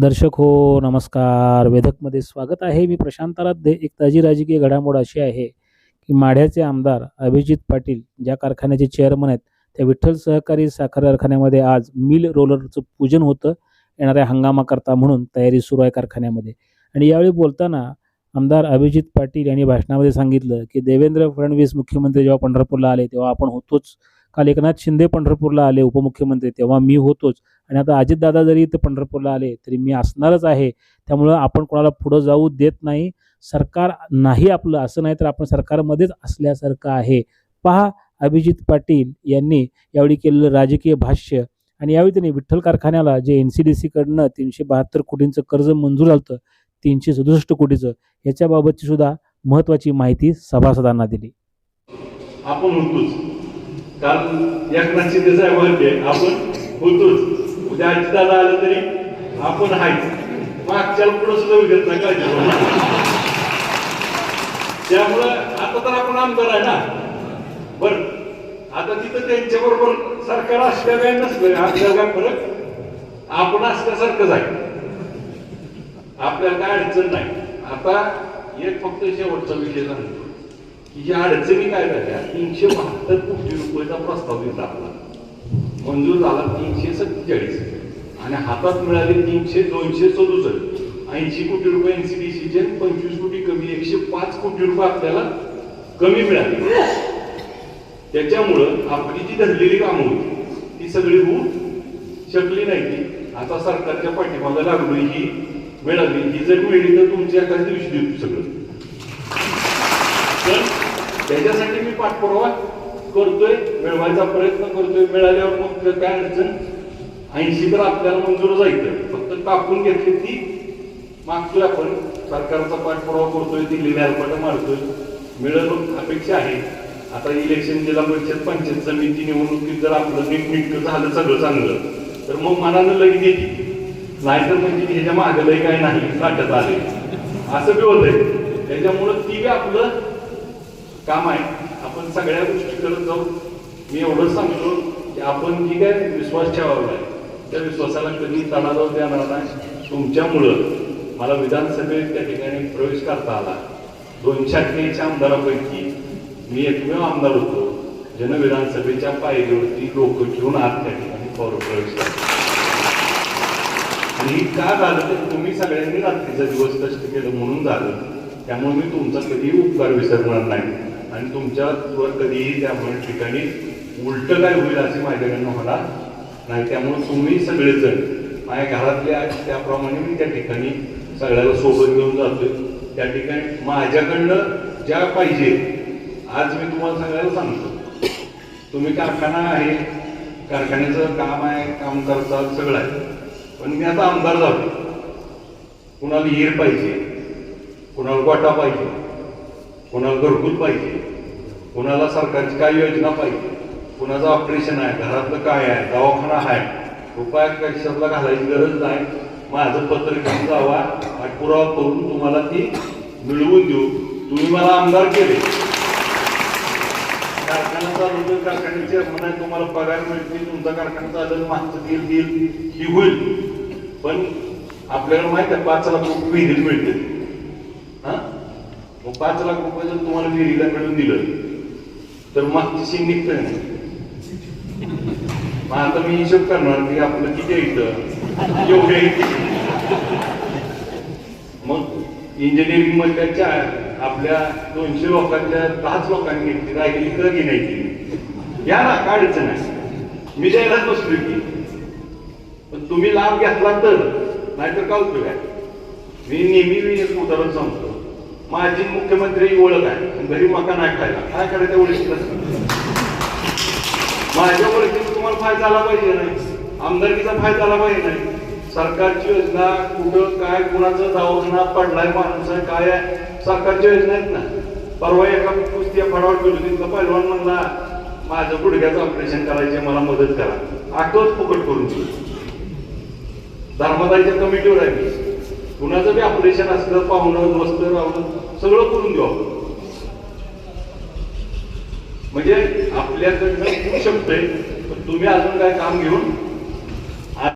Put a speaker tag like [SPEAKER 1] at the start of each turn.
[SPEAKER 1] दर्शक हो नमस्कार. वेधकमध्ये स्वागत आहे. मी प्रशांत आराध्य. एक ताजी राजकीय घडामोड अशी आहे की माढ्याचे आमदार अभिजित पाटील ज्या कारखान्याचे चेअरमन आहेत त्या विठ्ठल सहकारी साखर कारखान्यामध्ये आज मिल रोलरचं पूजन होतं. येणाऱ्या हंगामाकरता म्हणून तयारी सुरू आहे कारखान्यामध्ये. आणि यावेळी बोलताना आमदार अभिजित पाटील यांनी भाषणामध्ये सांगितलं की देवेंद्र फडणवीस मुख्यमंत्री जेव्हा पंढरपूरला आले तेव्हा आपण होतोच. काल एकनाथ शिंदे पंढरपूरला आले उपमुख्यमंत्री. तेव्हा मी होतोच. आणि आता अजितदादा जरी इथं पंढरपूरला आले तरी मी असणारच आहे. त्यामुळं आपण कोणाला पुढं जाऊ देत नाही. सरकार नाही आपलं असं नाही तर आपण सरकारमध्येच असल्यासारखं आहे. पहा अभिजित पाटील यांनी यावेळी केलेलं राजकीय भाष्य. आणि यावेळी त्यांनी विठ्ठल कारखान्याला जे एन सी डी सीकडनं तीनशे बहात्तर कोटींचं कर्ज मंजूर झालं होतं तीनशे सदुसष्ट कोटीचं याच्याबाबतची सुद्धा महत्त्वाची माहिती सभासदांना दिली.
[SPEAKER 2] आपण कारण एकनाथ शिंदे साहेब म्हणते आपण होतोच. उद्या अजिताला आलं तरी आपण आहेच मागच्या पुढे सुद्धा विगत नाही काळजी त्यामुळं आता तर आपण आमदार आहे ना. बर. आता तिथं त्यांच्या बरोबर सरकार असल्या काय नसलं. आपल्याला काय फरक? आपण असल्यासारखंच आहे. आपल्याला काय अडचण नाही. आता एक फक्त शेवटचा विषय झाला की ज्या अडचणी काय झाल्या? तीनशे बहात्तर कोटी रुपयाचा प्रस्ताव घेतला आपला. मंजूर झाला तीनशे सत्तेचाळीस. आणि हातात मिळाले तीनशे दोनशे सदुसष्ट. ऐंशी कोटी रुपये एनसीडीसीचे पंचवीस कोटी कमी एकशे पाच कोटी रुपये आपल्याला कमी मिळाले. त्याच्यामुळं आपली जी धरलेली कामं होती ती सगळी होऊ शकली नाही ती. आता सरकारच्या पाठीमागं लागली ही मिळाली. ही जर मिळली तर तुमच्या एखाद्या दिवशी देतो सगळं. तर त्याच्यासाठी मी पाठपुरावा करतोय मिळवायचा प्रयत्न करतोय. मिळाल्यावर मग काय अडचण? ऐंशी तर आपल्याला मंजूर जायचं. फक्त कापून घेतली ती मागतोय आपण. सरकारचा पाठपुरावा करतोय दिल्ली न्यायपाठ मारतोय. मिळवून अपेक्षा आहे. आता इलेक्शन जिल्हा परिषद पंचायत समिती निवडणुकीत जर आपलं नीटनीटकं झालं सगळं चांगलं तर मग मनानं लगेच येते नाहीतर म्हणजे ह्याच्या मागलंही लय काय नाही काटत आले. असं बी होतंय. त्याच्यामुळं ती बी आपलं काम आहे. आपण सगळ्या गोष्टी करत जाऊ मी एवढंच सांगतो की आपण जी काय विश्वास ठेवावा आहे त्या विश्वासाला कधी तणाव देणार नाही. तुमच्यामुळं मला विधानसभेत त्या ठिकाणी प्रवेश करता आला. दोनशे अठ्ठ्याऐंशी आमदारापैकी मी एकमेव आमदार होतो. जन विधानसभेच्या पायरीवरती लोक घेऊन आत त्या ठिकाणी पौर प्रवेश करतो आणि हे का झालं तर तुम्ही सगळ्यांनी रात्रीचा दिवस कष्ट केलं म्हणून झालं. त्यामुळे मी तुमचा कधीही उपकार विसरणार नाही. आणि तुमच्यावर कधीही त्यामुळे ठिकाणी उलट काय होईल असे माझ्याकडनं मला नाही. त्यामुळे तुम्ही सगळेजण माझ्या घरातले त्याप्रमाणे मी त्या ठिकाणी सगळ्याला सोबत घेऊन जातोय. त्या ठिकाणी माझ्याकडनं ज्या पाहिजे आज मी तुम्हाला सगळ्याला सांगतो. तुम्ही कारखाना आहे कारखान्याचं काम आहे काम करता सगळं आहे. पण मी आता आमदार झालो कुणाला हिर पाहिजे कुणाला गोटा पाहिजे कोणाला घरकुल पाहिजे कुणाला सरकारची काय योजना पाहिजे कुणाचं ऑपरेशन आहे घरातलं काय आहे दवाखाना आहे उपाय कशाला घालायची गरज नाही. माझं पत्र घेऊन जावा पाठपुरावा करून तुम्हाला ती मिळवून देऊ. तुम्ही मला आमदार केले. कारखाना चालवतोय कारखान्याचे चेअरमन आहे तुम्हाला पगार मिळतील तुमचा कारखाना चालू मागचं देईल देईल ही होईल. पण आपल्याला माहिती आहे पाच लाख रुपये विहिरीत मिळते पाच लाख रुपये जर तुम्हाला विहिरीला मिळून दिलं तर मागची सीन निघत मग आता मी हिशोब करणार की आपलं किती येतं इथं? एवढे मग इंजिनिअरिंग मधल्या आपल्या दोनशे लोकांच्या दहाच लोकांनी घेतली राहिली तर की नाही केली या ना काय अडचण आहे? मी द्यायलाच बसलो की. पण तुम्ही लाभ घेतला तर नाहीतर का उपयोग आहे? मी नेहमी एक उदाहरण सांगतो. माझी मुख्यमंत्री ओळख आहे घरी मका नाही खायला. काय करायचं ओळखीला माझ्या ओळखीचा तुम्हाला फायदा झाला पाहिजे नाही. आमदारकीचा फायदा झाला पाहिजे नाही. सरकारची योजना कुठं काय कुणाचा दवाखाना पडलाय माणसं काय आहे सरकारच्या योजना आहेत ना परवा एका कुस्ती फडावर गेलो तिथं पहिलवान म्हणला माझं गुडघ्याचं ऑपरेशन करायचे मला मदत करा. आठवत फुकट करून दिलं. कमिटीवर आहे मी. कुणाचं बी ऑपरेशन असलं पाहुणं मस्त राहणं सगळं करून देऊ आपण. म्हणजे आपल्याकडनं होऊ शकतंय पण तुम्ही अजून काय काम घेऊन